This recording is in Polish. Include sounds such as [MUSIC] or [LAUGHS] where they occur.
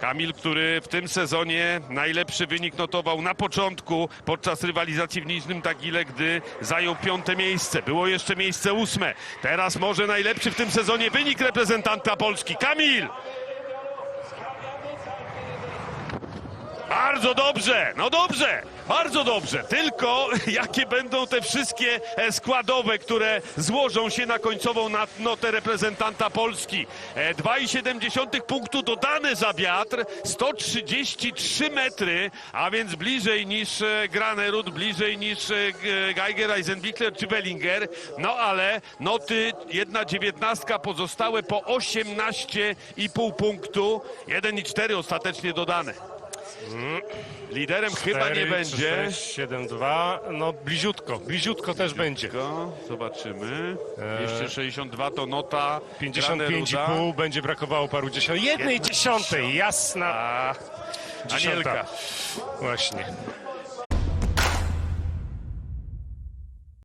Kamil, który w tym sezonie najlepszy wynik notował na początku podczas rywalizacji w Niżnym Tagile, gdy zajął piąte miejsce. Było jeszcze miejsce ósme. Teraz może najlepszy w tym sezonie wynik reprezentanta Polski. Kamil! Bardzo dobrze, no dobrze, bardzo dobrze. Tylko [LAUGHS] jakie będą te wszystkie e, składowe, które złożą się na końcową notę reprezentanta Polski. E, 2,7 punktu dodane za wiatr, 133 metry, a więc bliżej niż e, Granerud, bliżej niż e, Geiger, Eisenbichler czy Bellinger. No ale noty, jedna dziewiętnastka, pozostałe po 18,5 punktu, 1,4 ostatecznie dodane. Liderem chyba nie 4, będzie. 6, 7, 2. No bliziutko, bliziutko też będzie. Tylko Zobaczymy. Eee. 262 to nota Graneruda. 55,5 będzie brakowało paru dziesiąt. Jednej dziesiątej, jasna. Dziesiąta. Anielka. Właśnie.